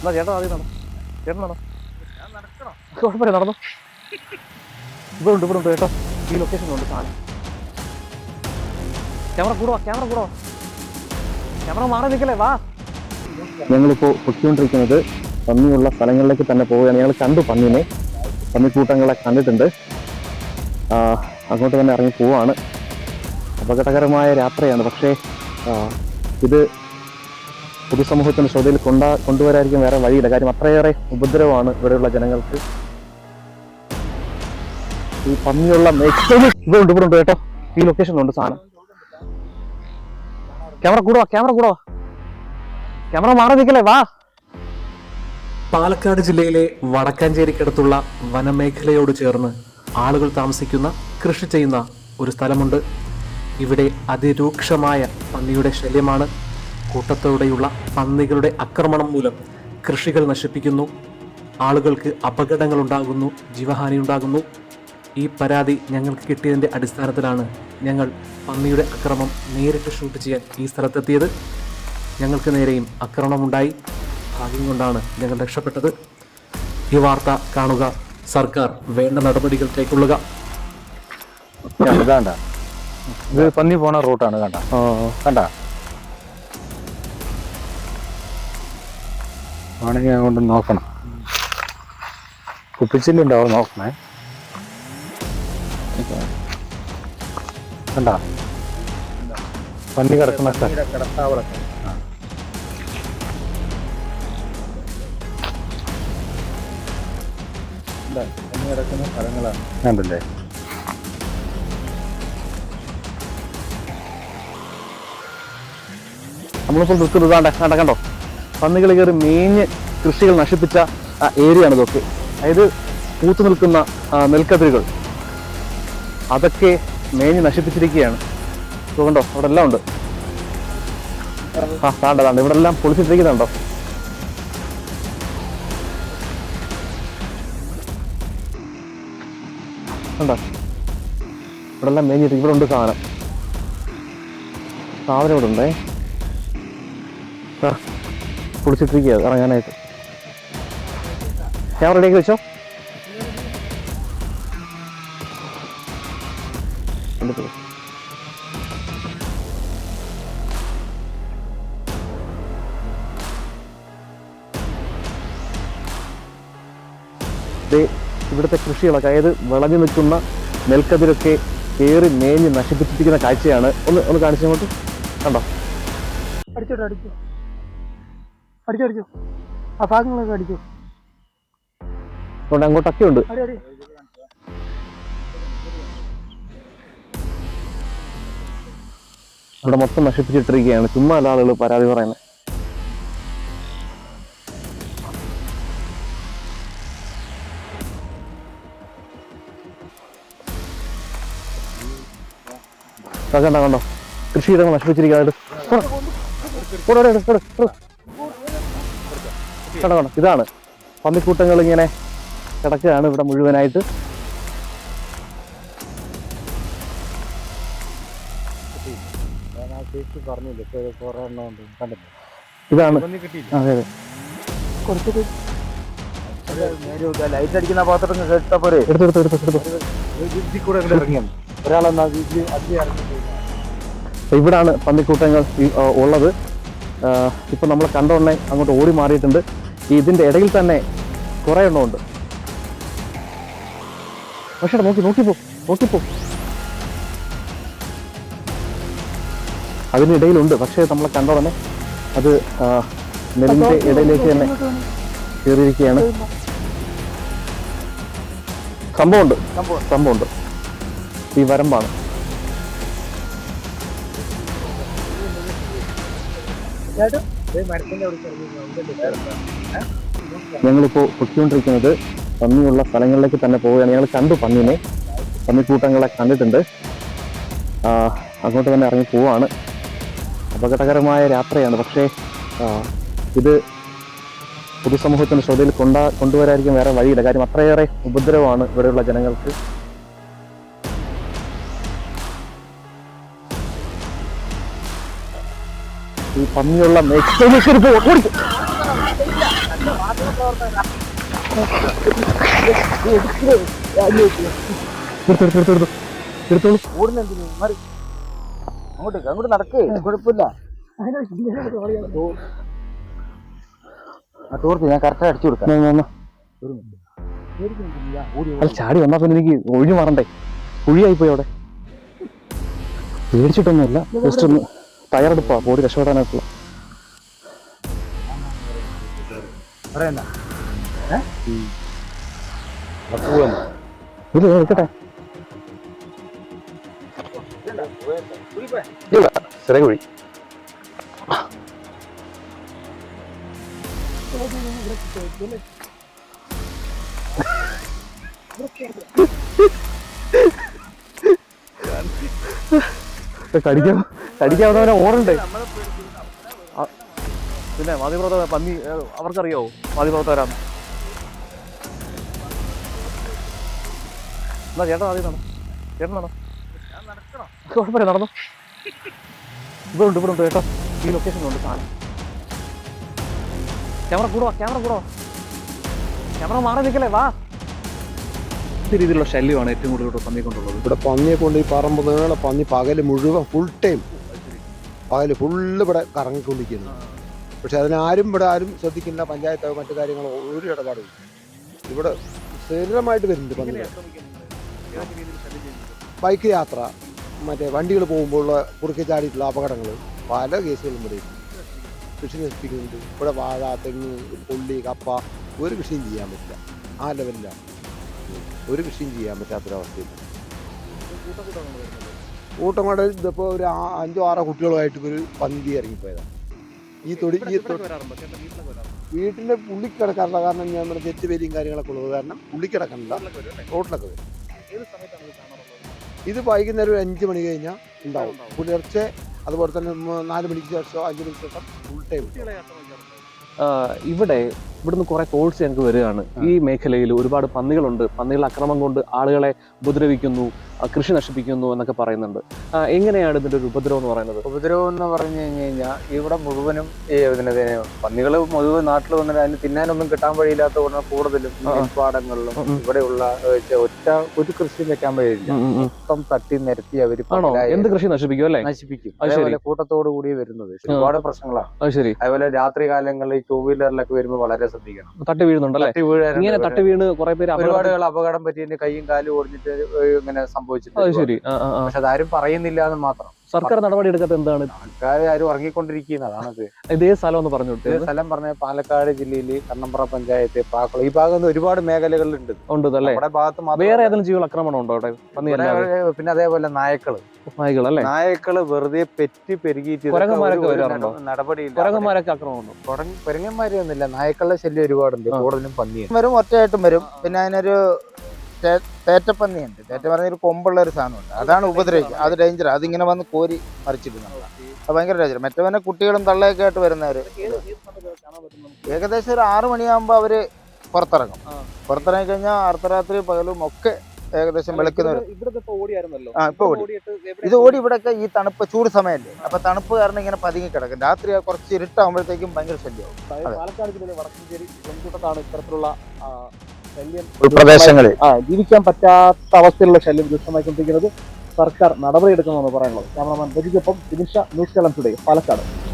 എന്നാ ചേട്ടൻ ആദ്യം നടന്നു. ചേട്ടൻ നടന്നു. കുഴപ്പമില്ല നടന്നു. ഇവിടെ ഉണ്ട് ഇവിടെ ഉണ്ട് കേട്ടോ. ഈ ലൊക്കേഷനിലുണ്ട് സാധനം. ക്യാമറ കൂടുവാ ക്യാമറ കൂടുവാ ക്യാമറ മാറി നിൽക്കല്ലേ വാ. ഞങ്ങളിപ്പോൾ പൊട്ടിക്കൊണ്ടിരിക്കുന്നത് പന്നിയുള്ള സ്ഥലങ്ങളിലേക്ക് തന്നെ പോവുകയാണ്. ഞങ്ങൾ കണ്ടു പന്നിനെ. പന്നിക്കൂട്ടങ്ങളെ കണ്ടിട്ടുണ്ട്. അങ്ങോട്ട് തന്നെ ഇറങ്ങി പോവാണ്. അപകടകരമായ രാത്രിയാണ് പക്ഷേ ഇത് പൊതുസമൂഹത്തിന്റെ ശ്രദ്ധയിൽ കൊണ്ടാ കൊണ്ടുവരായിരിക്കും വേറെ വഴിയില്ല. കാര്യം അത്രയേറെ ഉപദ്രവമാണ് ഇവിടെയുള്ള ജനങ്ങൾക്ക്. ഈ പന്നിയുള്ള മേഖല ഇവിടെ ഉണ്ട് കേട്ടോ. ഈ ലൊക്കേഷനിലുണ്ട് സാധനം. ക്യാമറ കൂടുവാ ക്യാമറ കൂടുവാ ക്യാമറ മാറി വാ. പാലക്കാട് ജില്ലയിലെ വടക്കാഞ്ചേരിക്കടുത്തുള്ള വനമേഖലയോട് ചേർന്ന് ആളുകൾ താമസിക്കുന്ന കൃഷി ചെയ്യുന്ന ഒരു സ്ഥലമുണ്ട്. ഇവിടെ അതിരൂക്ഷമായ പന്നിയുടെ ശല്യമാണ് കൂട്ടത്തോടെയുള്ള പന്നികളുടെ ആക്രമണം മൂലം കൃഷികൾ നശിപ്പിക്കുന്നു. ആളുകൾക്ക് അപകടങ്ങൾ ഉണ്ടാകുന്നു ജീവഹാനി ഉണ്ടാകുന്നു ഈ പരാതി ഞങ്ങൾക്ക് കിട്ടിയതിന്റെ അടിസ്ഥാനത്തിലാണ് ഞങ്ങൾ പന്നിയുടെ അക്രമം നേരിട്ട് ഷൂട്ട് ചെയ്യാൻ ഈ സ്ഥലത്തെത്തിയത്. ഞങ്ങൾക്ക് നേരെയും ആക്രമണമുണ്ടായി. ഭാഗ്യം കൊണ്ടാണ് ഞങ്ങൾ രക്ഷപ്പെട്ടത്. ഈ വാർത്ത കാണുക. സർക്കാർ വേണ്ട നടപടികൾ കൈക്കൊള്ളുക കണ്ട. ഇത് പന്നി പോണ റൂട്ടാണ് കണ്ട? കണ്ട? ആണെങ്കിൽ അങ്ങോട്ട് നോക്കണം. കുപ്പിച്ചില്ലുണ്ടാവും നോക്കണേ. കണ്ട? പന്നി കിടക്കുന്ന സ്ഥലങ്ങളാണ്. കണ്ടല്ലേ? നമ്മളിപ്പോൾ നിൽക്കുന്നത് ഇതാണ്ട് കണ്ട? കണ്ടോ? പന്നികൾ കയറി മേഞ്ഞ് കൃഷികൾ നശിപ്പിച്ച ആ ഏരിയ ആണ് ഇതൊക്കെ. അതായത് പൂത്തു നിൽക്കുന്ന നെൽക്കതിരുകൾ. അതൊക്കെ മേഞ്ഞ് നശിപ്പിച്ചിരിക്കുകയാണ്. കണ്ടോ? അവിടെ എല്ലാം ഉണ്ട്. ആ താണ്ട താണ്ട. ഇവിടെ എല്ലാം പൊളിച്ചിട്ടിരിക്കുന്നുണ്ടോ കണ്ടോ? ഇവിടെ എല്ലാം മേഞ്ഞിട്ട് ഇവിടെ ഉണ്ട് സാധനം. സാധനം ഇവിടെ ഉണ്ടേ. പൊളിച്ചിട്ടിരിക്കുക ഇറങ്ങാനായിട്ട്. ഞാൻ റെഡിയാക്കി വെച്ചോ? ഇവിടുത്തെ കൃഷികളൊക്കെ അതായത് വിളഞ്ഞു നിൽക്കുന്ന നെൽക്കതിരൊക്കെ കയറി മേഞ്ഞ് നശിപ്പിച്ചിരിക്കുന്ന കാഴ്ചയാണ്. ഒന്ന് ഒന്ന് കാണിച്ചു കണ്ടോ? അടിച്ചോട്ടോ അടിച്ചു. അടിച്ചു അടിച്ചു. ആ ഭാഗങ്ങളൊക്കെ അടിച്ചു. അങ്ങോട്ടൊക്കെ ഉണ്ട്. അടി അടി. അവിടെ മൊത്തം നശിപ്പിച്ചിട്ടിരിക്കുകയാണ്. ചുമ്മാ അല്ല ആളുകൾ പരാതി പറയുന്നത് കണ്ടോ കണ്ടോ. കൃഷിയിടങ്ങൾ നശിപ്പിച്ചിരിക്കുന്നത് കണ്ടോ കണ്ടോ ഇതാണ്. പന്നിക്കൂട്ടങ്ങൾ ഇങ്ങനെ കിടക്കുകയാണ് ഇവിടെ മുഴുവനായിട്ട്. ഇതാണ്. അതെ അതെ. കൊടുത്തിട്ട്. ലൈറ്റ് അടിക്കുന്ന പാത്രം പോരെ. എടുത്തു എടുത്തു എടുത്തു കൂടെ ഇറങ്ങിയാണ് ഒരാളെന്നാ ഇവിടാണ് പന്നിക്കൂട്ടങ്ങൾ ഉള്ളത്. ഇപ്പൊ നമ്മൾ കണ്ടോണ്ണെ അങ്ങോട്ട് ഓടി മാറിയിട്ടുണ്ട്. ഈ ഇതിന്റെ ഇടയിൽ തന്നെ കുറേ എണ്ണം ഉണ്ട്. പക്ഷേ നോക്കി നോക്കിപ്പോ നോക്കിപ്പോ. അതിനിടയിലുണ്ട് പക്ഷേ നമ്മൾ കണ്ടോടനെ അത് നെല്ലിന്റെ ഇടയിലേക്ക് തന്നെ കയറിയിരിക്കുകയാണ്. സംഭവമുണ്ട് സംഭവമുണ്ട്. ഈ വരമ്പാണ്. മരത്തിന്റെ ഞങ്ങളിപ്പോൾ പൊയ്ക്കൊണ്ടിരിക്കുന്നത് പന്നിയുള്ള സ്ഥലങ്ങളിലേക്ക് തന്നെ പോവുകയാണ്. ഞങ്ങൾ കണ്ടു പന്നീനെ. പന്നിക്കൂട്ടങ്ങളെ കണ്ടിട്ടുണ്ട്. അങ്ങോട്ട് തന്നെ ഇറങ്ങി പോവാണ്. അപകടകരമായ യാത്രയാണ്. പക്ഷേ ഇത് പൊതുസമൂഹത്തിന്റെ ശ്രദ്ധയിൽ കൊണ്ടാ കൊണ്ടുവരായിരിക്കും വേറെ വഴിയില്ല. കാര്യം അത്രയേറെ ഉപദ്രവമാണ് ഇവിടെയുള്ള ജനങ്ങൾക്ക്. ഈ പന്നിയുള്ള മേഖലയിലേക്ക് ഒരു ഓടിക്കും. എടുത്തു എടുത്തു എടുത്തു എടുത്തോളൂ. ഓടുന്നെന്തിനു? മാറി. അങ്ങോട്ടേക്ക് അങ്ങോട്ട് നടക്ക്. കുഴപ്പമില്ല. ആ തോർത്ത് ഞാൻ കറക്റ്റ് അടിച്ചു കൊടുക്കാം. അല്ല ചാടി വന്നാ പിന്നെ എനിക്ക് ഒഴിഞ്ഞു മാറണ്ടേ? കുഴിയായി പോയി അവിടെ. പേടിച്ചിട്ടൊന്നുമില്ല. ജസ്റ്റ് ഒന്ന് തയ്യാറെടുപ്പാ ബോഡി രക്ഷപ്പെടാനായിട്ടുള്ള. ഇത് എടുക്കട്ടെ ചെറിയ കുഴി. കടിക്കാൻ കടിക്കാവുന്നവനെ ഓടണ്ടേ ആ, പിന്നെ മാധ്യമപ്രവർത്തകർ പന്നി അവർക്കറിയോ അവർക്കറിയാവോ മാധ്യമപ്രവർത്തകരാന്ന് എന്നാ ചേട്ടൻ ആദ്യം നടന്നു? ചേട്ടൻ നടന്നു? കുഴപ്പമില്ല നടന്നു? ഇവിടെ ഉണ്ട് ഇവിടെ ഉണ്ട് കേട്ടോ. ഈ ലൊക്കേഷനിലുണ്ട് സാധനം. ക്യാമറ കൂടുവാ ക്യാമറ കൂടുവാ ക്യാമറ മാറി നിൽക്കല്ലേ വാ. രീതിയിലുള്ള ശല്യമാണ് ഏറ്റവും കൂടുതൽ ഇവിടെ പന്നി കൊണ്ടുള്ളത്. ഇവിടെ പന്നിയെ കൊണ്ട് ഈ പറമ്പ് നീളെ പന്നി പകൽ മുഴുവൻ ഫുൾ ടൈം പകൽ ഫുള്ള് ഇവിടെ കറങ്ങിക്കൊണ്ടിരിക്കുന്നു. പക്ഷെ അതിനാരും ഇവിടെ ആരും ശ്രദ്ധിക്കില്ല പഞ്ചായത്തോ മറ്റു കാര്യങ്ങളോ ഒരു ഇടപാടും ഇവിടെ സ്ഥിരമായിട്ട് വരുന്നുണ്ട് പന്നികൾ ബൈക്ക് യാത്ര മറ്റേ വണ്ടികൾ പോകുമ്പോഴുള്ള കുറുക്കി ചാടിയിട്ടുള്ള അപകടങ്ങൾ പല കേസുകളും ഇവിടെ. കൃഷി നശിപ്പിക്കുന്നുണ്ട്. ഇവിടെ വാഴ തെങ്ങ് പുള്ളി കപ്പ ഒരു കൃഷിയും ചെയ്യാൻ പറ്റില്ല. ആ ലെവലിലാണ്. ഒരു കൃഷിയും ചെയ്യാൻ പറ്റാത്തൊരവസ്ഥയിൽ കൂട്ടം കൊണ്ട് ഇതിപ്പോൾ ഒരു അഞ്ചോ ആറോ കുട്ടികളുമായിട്ട് ഒരു പന്തി ഇറങ്ങിപ്പോയതാണ് ഈ തൊടി ഈ വീട്ടിന്റെ പുള്ളി കിടക്കാറില്ല. കാരണം ഞാൻ നമ്മുടെ തെറ്റുപേരിയും കാര്യങ്ങളൊക്കെ ഉള്ളത് കാരണം പുള്ളി കിടക്കണില്ല. റോട്ടിലൊക്കെ വരും. ഇത് വൈകുന്നേരം ഒരു അഞ്ച് മണി കഴിഞ്ഞാൽ ഉണ്ടാവും. പുലർച്ചെ അതുപോലെ തന്നെ നാല് മണിക്ക് ശേഷം അഞ്ച് മണിക്ക് ശേഷം ഫുൾ ടൈം ഇവിടെ ഇവിടുന്ന് കുറെ കോഴ്സ് ഞങ്ങൾക്ക് വരികയാണ്. ഈ മേഖലയിൽ ഒരുപാട് പന്നികളുണ്ട്. പന്നികളുടെ അക്രമം കൊണ്ട് ആളുകളെ ഉപദ്രവിക്കുന്നു. കൃഷി നശിപ്പിക്കുന്നു എന്നൊക്കെ പറയുന്നുണ്ട്. എങ്ങനെയാണ് ഇതിന്റെ ഒരു ഉപദ്രവം എന്ന് പറയുന്നത്? ഉപദ്രവം എന്ന് പറഞ്ഞു കഴിഞ്ഞ് കഴിഞ്ഞാൽ ഇവിടെ മുഴുവനും ഈ ഇതിനെ പന്നികൾ മുഴുവൻ നാട്ടിൽ വന്നിട്ട് അതിന് തിന്നാനൊന്നും കിട്ടാൻ വഴിയില്ലാത്ത ഉടനെ കൂടുതലും പാടങ്ങളിലും ഇവിടെയുള്ള ഒറ്റ ഒരു കൃഷി വെക്കാൻ വഴിയില്ല. മൊത്തം തട്ടി നിരത്തി അവർ എന്ത് കൃഷി നശിപ്പിക്കും അല്ലേ? നശിപ്പിക്കും. അതേപോലെ കൂട്ടത്തോടു കൂടി വരുന്നത്. ഒരുപാട് പ്രശ്നങ്ങളാണ് ശരി. അതേപോലെ രാത്രി കാലങ്ങളിൽ ടൂ വീലറിലൊക്കെ വരുമ്പോൾ വളരെ ശ്രദ്ധിക്കണം. തട്ടി വീഴുന്നുണ്ടല്ലേ? തട്ടി വീണ് കുറെ പേര് ഒരുപാട് അപകടം പറ്റി കൈയും കാലും ഒടിഞ്ഞിട്ട് ഇങ്ങനെ സംഭവിച്ചിട്ടുണ്ട് ശരി. പക്ഷെ അതാരും പറയുന്നില്ല എന്ന് മാത്രം. സർക്കാർ നടപടി എടുക്കാത്ത എന്താണ്? ആൾക്കാർ ആരും ഉറങ്ങിക്കൊണ്ടിരിക്കുന്നത് അതാണത്. ഇതേ സ്ഥലം ഒന്ന് പറഞ്ഞു സ്ഥലം പറഞ്ഞ പാലക്കാട് ജില്ലയിൽ കണ്ണമ്പ്ര പഞ്ചായത്ത് പാക്കുളം. ഈ ഭാഗത്ത് ഒരുപാട് മേഖലകളുണ്ട് ഉണ്ട് അല്ലേ? നമ്മുടെ ഭാഗത്ത്. വേറെ ഏതെങ്കിലും ജീവികൾ ആക്രമണം ഉണ്ടോ അവിടെ? പന്നി അതേപോലെ നായക്കൾ. നായ്കൾ അല്ലേ? നായക്കൾ വെറുതെ പെറ്റി പെരുകിയിട്ട് നടപടിയില്ല. കുരങ്ങന്മാരൊക്കെ ആക്രമണം കുരങ്ങന്മാരൊന്നുമില്ല. നായക്കളുടെ ശല്യം ഒരുപാടുണ്ട്. കൂടുതലും പന്നിയും വരും ഒറ്റയായിട്ടും വരും. പിന്നെ അതിനൊരു തേറ്റപ്പന്നിയുണ്ട്. തേറ്റ പറഞ്ഞ ഒരു കൊമ്പുള്ള ഒരു സാധനമുണ്ട്. അതാണ് ഉപദ്രവിക്കുക. അത് ഡേഞ്ചർ അതിങ്ങനെ വന്ന് കോരി മറിച്ചിടുന്നത് അത് ഭയങ്കര ഡേഞ്ചർ മറ്റവനെ കുട്ടികളും തള്ളയൊക്കെ ആയിട്ട് വരുന്നവര് ഏകദേശം ഒരു ആറു മണിയാകുമ്പോൾ അവർ പുറത്തിറങ്ങും. പുറത്തിറങ്ങി കഴിഞ്ഞാൽ അർദ്ധരാത്രി പകലും ഒക്കെ ഏകദേശം വെളുക്കുന്നവർ ആ ഇപ്പൊ ഓടി. ഇത് ഓടി ഇവിടെയൊക്കെ ഈ തണുപ്പ് ചൂട് സമയമല്ലേ അപ്പൊ തണുപ്പ് കാരണം ഇങ്ങനെ പതുങ്ങി കിടക്കും. രാത്രി കുറച്ച് ഇരുട്ടാകുമ്പോഴത്തേക്കും ഭയങ്കര ശല്യമാവും. പാലക്കാട് ജില്ലയിലെ വടക്കഞ്ചേരി ഇത്തരത്തിലുള്ള ആ, ശല്യം പ്രദേശങ്ങളിൽ. ആ ജീവിക്കാൻ പറ്റാത്ത അവസ്ഥയിലുള്ള ശല്യം രൂക്ഷമായിക്കൊണ്ടിരിക്കുന്നത് സർക്കാർ നടപടിയെടുക്കണമെന്ന് പറയാനുള്ളത്. ക്യാമറമാൻ രജിക്കൊപ്പം ദിനിഷ ന്യൂസ് കേരളം ടുഡേ പാലക്കാട്.